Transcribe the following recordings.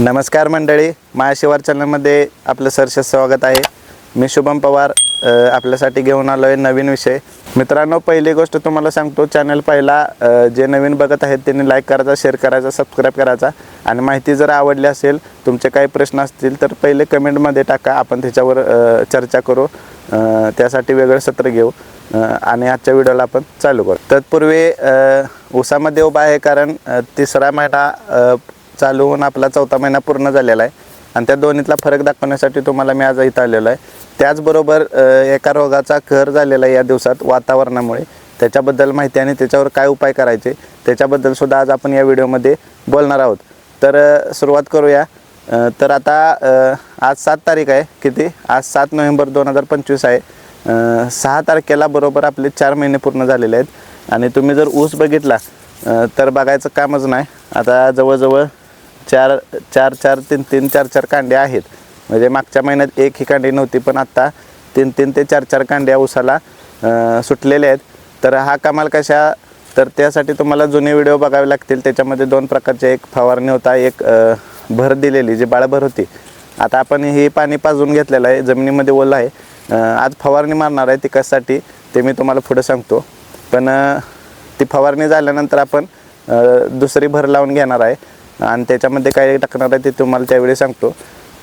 नमस्कार मंडळी महाशिवार चॅनलमध्ये आपलं सरसे स्वागत आहे. मी शुभम पवार आपल्यासाठी घेऊन आलो आहे नवीन विषय. मित्रांनो पहिली गोष्ट तुम्हाला सांगतो चॅनल पहिला जे नवीन बघत आहेत त्यांनी लाईक करायचा शेअर करायचा सबस्क्राईब करायचा. आणि माहिती जर आवडली असेल तुमचे काही प्रश्न असतील तर पहिले कमेंटमध्ये टाका. आपण त्याच्यावर चर्चा करू. त्यासाठी वेगळं सत्र घेऊ. आणि आजच्या व्हिडिओला आपण चालू करू. तत्पूर्वी उसामध्ये उभा आहे कारण तिसरा महिना चालू होऊन आपला चौथा महिना पूर्ण झालेला आहे. आणि त्या दोन्हीतला फरक दाखवण्यासाठी तुम्हाला मी आज इथं आलेलो आहे. त्याचबरोबर एका रोगाचा कहर झालेला आहे या दिवसात वातावरणामुळे. त्याच्याबद्दल माहिती आणि त्याच्यावर काय उपाय करायचे त्याच्याबद्दल सुद्धा आज आपण या व्हिडिओमध्ये बोलणार आहोत. तर सुरुवात करूया. तर आता आज सात तारीख आहे किती? आज सात नोव्हेंबर दोन हजार पंचवीस आहे. सहा तारखेला बरोबर आपले चार महिने पूर्ण झालेले आहेत. आणि तुम्ही जर ऊस बघितला तर बघायचं कामच नाही. आता जवळजवळ चार चार चार तीन तीन चार चार कांड्या आहेत. म्हणजे मागच्या महिन्यात एक ही कांडी नव्हती पण आत्ता तीन तीन ते चार चार कांड्या उसाला सुटलेल्या आहेत. तर हा कमाल कशा तर त्यासाठी तुम्हाला जुने व्हिडिओ बघावे लागतील. त्याच्यामध्ये दोन प्रकारचे एक फवारणी होता एक भर दिलेली जी बाळभर होती. आता आपण हे पाणी पाजून घेतलेलं आहे जमिनीमध्ये ओलं आहे. आज फवारणी मारणार आहे ती कशासाठी ते मी तुम्हाला पुढे सांगतो. पण ती फवारणी झाल्यानंतर आपण दुसरी भर लावून घेणार आहे. आणि त्याच्यामध्ये काय टाकणार आहे ते तुम्हाला त्यावेळी सांगतो.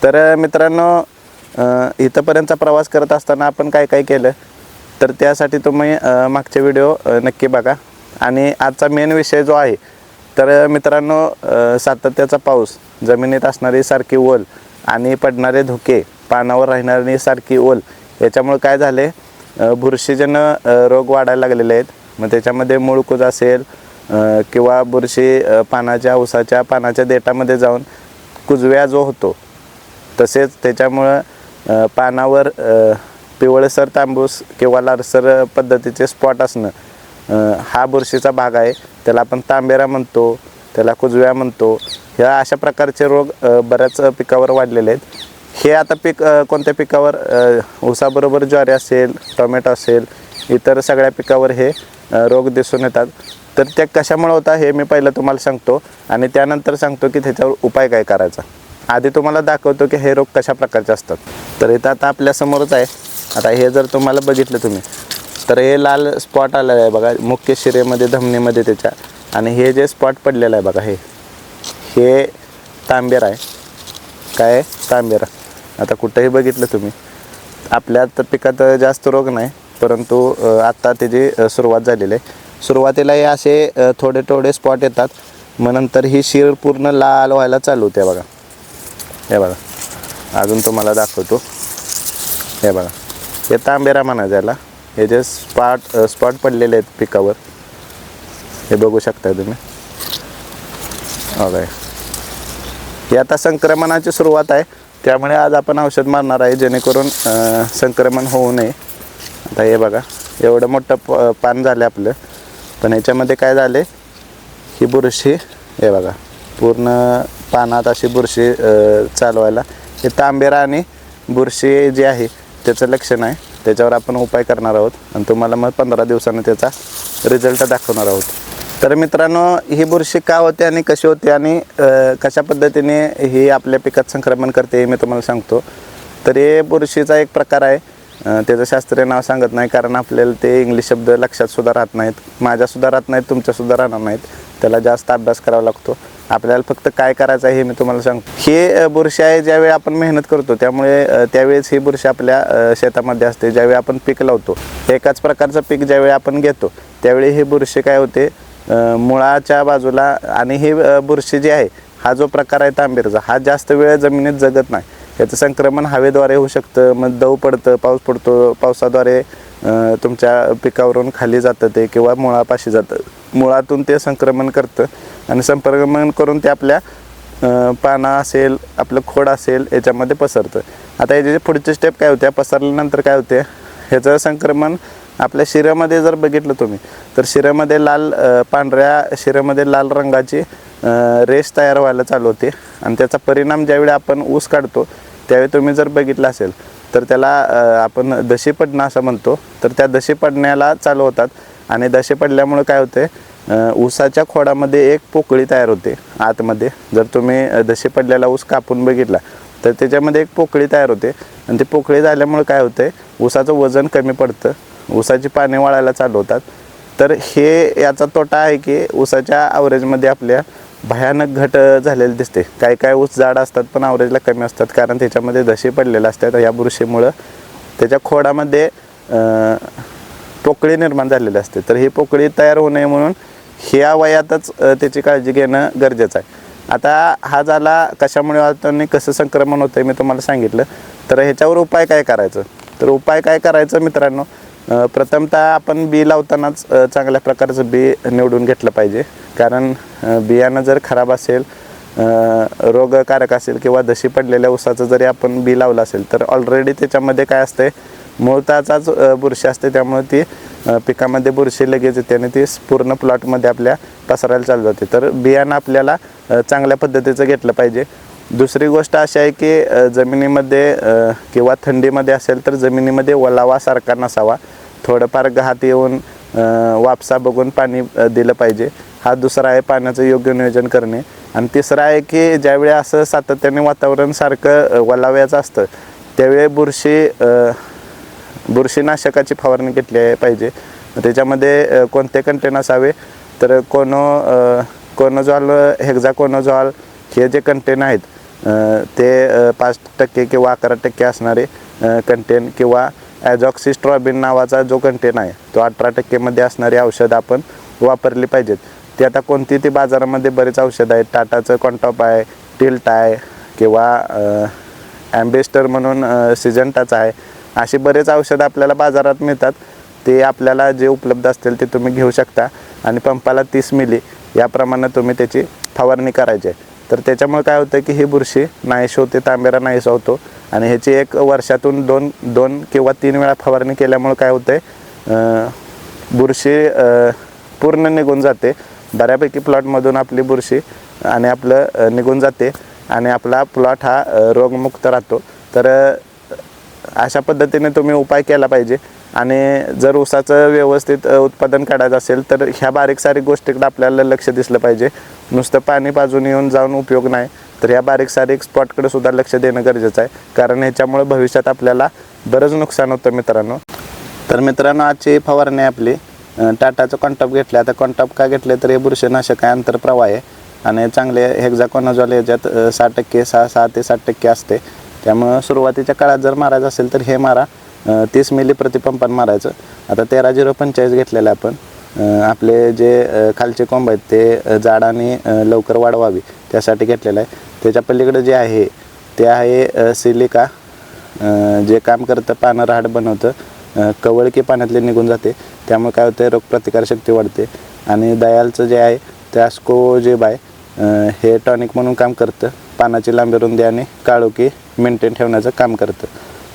तर मित्रांनो इथंपर्यंतचा प्रवास करत असताना आपण काय काय केलं? तर त्यासाठी तुम्ही मागचे व्हिडिओ नक्की बघा. आणि आजचा मेन विषय जो आहे तर मित्रांनो सातत्याचा पाऊस जमिनीत असणारी सारखी ओल आणि पडणारे धुके पानावर राहणारी सारखी ओल याच्यामुळे काय झाले? बुरशीजन्य रोग वाढायला लागलेले आहेत. मग त्याच्यामध्ये मूळकूज असेल किंवा बुरशी पानाच्या ऊसाच्या पानाच्या देठामध्ये जाऊन कुजव्या जो होतो तसेच त्याच्यामुळं पानावर पिवळसर तांबूस किंवा लालसर पद्धतीचे स्पॉट असणं हा बुरशीचा भाग आहे. त्याला आपण तांबेरा म्हणतो त्याला कुजव्या म्हणतो. ह्या अशा प्रकारचे रोग बऱ्याच पिकावर वाढलेले आहेत. हे आता पीक कोणत्या पिकावर ऊसाबरोबर ज्वारी असेल टोमॅटो असेल इतर सगळ्या पिकावर हे रोग दिसून येतात. तर त्या कशामुळे होता हे मी पहिलं तुम्हाला सांगतो. आणि त्यानंतर सांगतो की त्याच्यावर उपाय काय करायचा. आधी तुम्हाला दाखवतो की हे रोग कशा प्रकारचे असतात. तर इथं आता आपल्यासमोरच आहे. आता हे जर तुम्हाला बघितलं तुम्ही तर हे लाल स्पॉट आलेलं आहे बघा. मुख्य शिरेमध्ये धमनीमध्ये त्याच्या. आणि हे जे स्पॉट पडलेलं आहे बघा हे. हे तांबेर आहे. काय? तांबेरा. आता कुठंही बघितलं तुम्ही. आपल्या तर पिकात जास्त रोग नाही. परंतु आत्ता त्याची सुरुवात झालेली आहे. सुरुवातीला हे असे थोडे थोडे स्पॉट येतात. मग नंतर ही शिर पूर्ण लाल व्हायला चालू होते बघा. हे बघा. अजून तुम्हाला दाखवतो. हे बघा. हे तांबेरा म्हणायचं याला हे जे स्पॉट स्पॉट पडलेले आहेत पिकावर. हे बघू शकता तुम्ही. हो बघा ही आता संक्रमणाची सुरुवात आहे. त्यामुळे आज आपण औषध मारणार आहे जेणेकरून संक्रमण होऊ नये. आता हे बघा एवढं मोठं प पान झालं आपलं. पण याच्यामध्ये काय झाले ही बुरशी हे बघा पूर्ण पानात अशी बुरशी चालवायला. हे तांबेरा आणि बुरशी जी आहे त्याचं लक्षण आहे. त्याच्यावर आपण उपाय करणार आहोत. आणि तुम्हाला मग पंधरा दिवसानं त्याचा रिझल्ट दाखवणार आहोत. तर मित्रांनो ही बुरशी का होते आणि कशी होते आणि कशा पद्धतीने ही आपल्या पिकात संक्रमण करते हे मी तुम्हाला सांगतो. तर हे बुरशीचा एक प्रकार आहे. त्याचं शास्त्रीय नाव सांगत नाही कारण आपल्याला ते इंग्लिश शब्द लक्षात सुद्धा राहत नाहीत. माझ्या सुद्धा राहत नाहीत तुमच्या सुद्धा राहणार नाहीत. त्याला जास्त अभ्यास करावा लागतो. आपल्याला फक्त काय करायचं आहे हे मी तुम्हाला सांगतो. हे बुरशी आहे ज्यावेळी आपण मेहनत करतो त्यामुळे त्यावेळेस ही बुरशी आपल्या शेतामध्ये असते. ज्यावेळी आपण पीक लावतो एकाच प्रकारचं पीक ज्यावेळी आपण घेतो त्यावेळी ही बुरशी काय होते? मुळाच्या बाजूला आणि ही बुरशी जी आहे हा जो प्रकार आहे तांबेरचा हा जास्त वेळ जमिनीत जगत नाही. याचं संक्रमण हवेद्वारे होऊ शकतं मग दव पडतं पाऊस पडतो पावसाद्वारे तुमच्या पिकावरून खाली जातं ते किंवा मुळापाशी जातं. मुळातून ते संक्रमण करतं आणि संक्रमण करून ते आपल्या पाना असेल आपलं खोड असेल याच्यामध्ये पसरतं. आता याचे पुढचे स्टेप काय होत्या पसरल्यानंतर काय होते? ह्याचं संक्रमण आपल्या शिरामध्ये जर बघितलं तुम्ही तर शिरामध्ये लाल पांढऱ्या शिरामध्ये लाल रंगाची रेस रेष तयार व्हायला चालू होते. आणि त्याचा परिणाम ज्यावेळी आपण ऊस काढतो त्यावेळी तुम्ही जर बघितलं असेल तर त्याला आपण दशी पडणं असं म्हणतो. तर त्या दशी पडण्याला चालू होतात. आणि दशी पडल्यामुळे काय होते अ, ऊसाच्या खोडामध्ये एक पोकळी तयार होते आतमध्ये. जर तुम्ही दशे दशी पडलेला ऊस कापून बघितला तर त्याच्यामध्ये एक पोकळी तयार होते. आणि ती पोकळी झाल्यामुळे काय होतंय ऊसाचं वजन कमी पडतं. ऊसाची पाने वाळायला चालू होतात. तर हे याचा तोटा आहे की ऊसाच्या ॲव्हरेजमध्ये आपल्या भयानक घट झालेली दिसते. काही काय ऊस जाड असतात पण आवरेजला कमी असतात. कारण त्याच्यामध्ये दशे पडलेले असतात या बुरशीमुळं त्याच्या खोडामध्ये पोकळी निर्माण झालेली असते. तर ही पोकळी तयार होऊ नये म्हणून ह्या वयातच त्याची काळजी घेणं गरजेचं आहे. आता हा झाला कशामुळे होतो आणि कसं संक्रमण होतं मी तुम्हाला सांगितलं. तर ह्याच्यावर उपाय काय करायचं? तर उपाय काय करायचं मित्रांनो? प्रथमतः आपण बी लावतानाच चांगल्या प्रकारचं बी निवडून घेतलं पाहिजे. कारण बियाणं जर खराब असेल रोगकारक असेल किंवा दशी पडलेल्या ऊसाचं जरी आपण बी लावलं असेल तर ऑलरेडी त्याच्यामध्ये काय असते मुळताचाच बुरशी असते. त्यामुळे ती पिकामध्ये बुरशी लगेच येते आणि ती पूर्ण प्लॉटमध्ये आपल्या पसरायला चालू जाते. तर बियाणं आपल्याला चांगल्या पद्धतीचं घेतलं पाहिजे. दुसरी गोष्ट अशी आहे की जमिनीमध्ये किंवा थंडीमध्ये असेल तर जमिनीमध्ये ओलावासारखा नसावा. थोडंफार घात येऊन वापसा बघून पाणी दिलं पाहिजे. हा दुसरा आहे पाण्याचं योग्य नियोजन करणे. आणि तिसरा आहे की ज्यावेळी असं सातत्याने वातावरण सारखं अ, ओलाव्याचं असतं त्यावेळी बुरशी बुरशीनाशकाची फवारणी घेतली आहे पाहिजे. त्याच्यामध्ये कोणते कंटेन असावे? तर कोनो अ, कोनोझॉल हेक्झाकोनोझॉल हे जे कंटेन आहेत ते पाच टक्के किंवा अकरा टक्के असणारे कंटेन किंवा ॲझॉक्सिस्ट्रॉबिन नावाचा जो कंटेन आहे तो अठरा टक्केमध्ये असणारी औषध आपण वापरली पाहिजेत. ती आता कोणती? ती बाजारामध्ये बरेच औषधं आहेत. टाटाचं कॉन्टॉप आहे टिल्ट आहे किंवा ॲम्बेस्टर म्हणून अ, सिजंटाचं आहे. अशी बरेच औषधं आपल्याला बाजारात मिळतात. ते आपल्याला जे उपलब्ध असतील ते तुम्ही घेऊ शकता. आणि पंपाला तीस मिली याप्रमाणे तुम्ही त्याची फवारणी करायची आहे. तर त्याच्यामुळे काय होतं की ही बुरशी नाहीश होते तांबेरा नाहीसा होतो आणि ह्याची एक वर्षातून दोन दोन किंवा तीन वेळा फवारणी केल्यामुळे काय होतं आहे बुरशी पूर्ण निघून जाते. बऱ्यापैकी प्लॉटमधून आपली बुरशी आणि आपलं निघून जाते आणि आपला प्लॉट हा रोगमुक्त राहतो. तर अशा पद्धतीने तुम्ही उपाय केला पाहिजे. आणि जर ऊसाचं व्यवस्थित उत्पादन काढायचं असेल तर ह्या बारीक सारीक गोष्टीकडे आपल्याला लक्ष दिसलं पाहिजे. नुसतं पाणी पाजून येऊन जाऊन उपयोग नाही. तर या बारीक सारीक स्पॉटकडे सुद्धा लक्ष देणं गरजेचं आहे. कारण ह्याच्यामुळे भविष्यात आपल्याला बरंच नुकसान होतं मित्रांनो. तर मित्रांनो आजची फवारणी आपली टाटाचं कॉन्टॉप घेतले आता कॉन्टॉप का घेतले तर हे बुरशीनाशक आहे आंतरप्रवाह आहे. आणि चांगले हेक्झाकॉनॉझॉल याच्यात सहा टक्के सहा सहा ते सात टक्के असते. त्यामुळं सुरुवातीच्या काळात जर मारायचं असेल तर हे मारा. तीस मिली प्रतिपंपान मारायचं. आता तेरा झिरो पंचेचाळीस घेतलेलं आहे आपण. आपले जे खालचे कोंब आहेत ते जाड आणि लवकर वाढवावी. त्यासाठी घेतलेलं आहे. त्याच्या पलीकडे जे आहे ते आहे सिलिका. जे काम करतं पानं राहाड बनवतं. कवळ की पाण्यातले निघून जाते. त्यामुळे काय होतं रोगप्रतिकारशक्ती वाढते. आणि दयालचं जे आहे ते अस्कोजेब आहे. हे टॉनिक म्हणून काम करतं. पानाची लांबी रुंदी आणि काळोखी मेंटेन ठेवण्याचं काम करतं.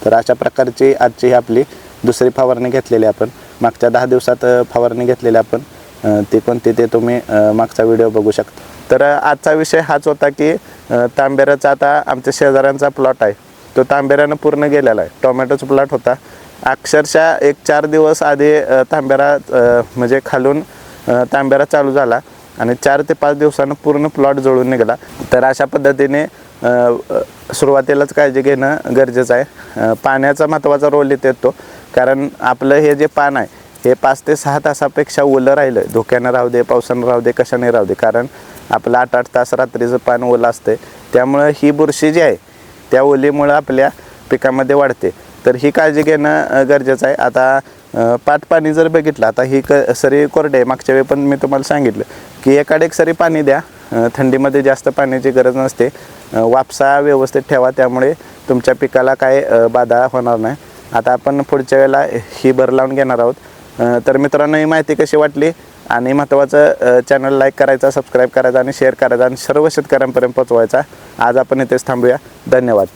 तर अशा प्रकारची आजची ही आपली दुसरी फवारणी घेतलेली आपण. मागच्या दहा दिवसात फवारणी घेतलेली आपण. ती कोणती ते तुम्ही मागचा व्हिडिओ बघू शकता. तर आजचा विषय हाच होता की अ, तांबेऱ्याचा आता आमच्या शेजाऱ्यांचा प्लॉट आहे. तो तांबेऱ्यानं पूर्ण गेलेला आहे. टोमॅटोचा प्लॉट होता. अक्षरशः एक चार दिवस आधी तांबेरा म्हणजे खालून तांबेरा चालू झाला आणि चार ते पाच दिवसानं पूर्ण प्लॉट जळून निघाला. तर अशा पद्धतीने सुरुवातीलाच काळजी घेणं गरजेचं आहे. पाण्याचा महत्त्वाचा रोल इथे येतो. कारण आपलं हे जे पान आहे हे पाच ते सहा तासापेक्षा ओलं राहिलं धोक्यानं राहू दे पावसानं राहू दे कशाने राहू दे. कारण आपलं आठ आठ तास रात्रीचं पान ओलं असतं त्यामुळं ही बुरशी जी आहे त्या ओलीमुळं आपल्या पिकामध्ये वाढते. तर ही काळजी घेणं गरजेचं आहे. आता पाटपाणी पाट पाणी जर बघितलं आता ही क सरी कोरडे आहे. मागच्या वेळी पण मी तुम्हाला सांगितलं की एकाड एक सरी पाणी द्या. थंडीमध्ये जास्त पाण्याची गरज नसते. वापसा व्यवस्थित ठेवा. त्यामुळे तुमच्या पिकाला काय बाधा होणार नाही. आता आपण पुढच्या वेळेला ही भर लावून घेणार आहोत. तर मित्रांनो ही माहिती कशी वाटली? आणि महत्त्वाचं चॅनल लाईक करायचा सबस्क्राईब करायचा आणि शेअर करायचा आणि सर्व शेतकऱ्यांपर्यंत पोचवायचा आज आपण इथेच थांबूया. धन्यवाद.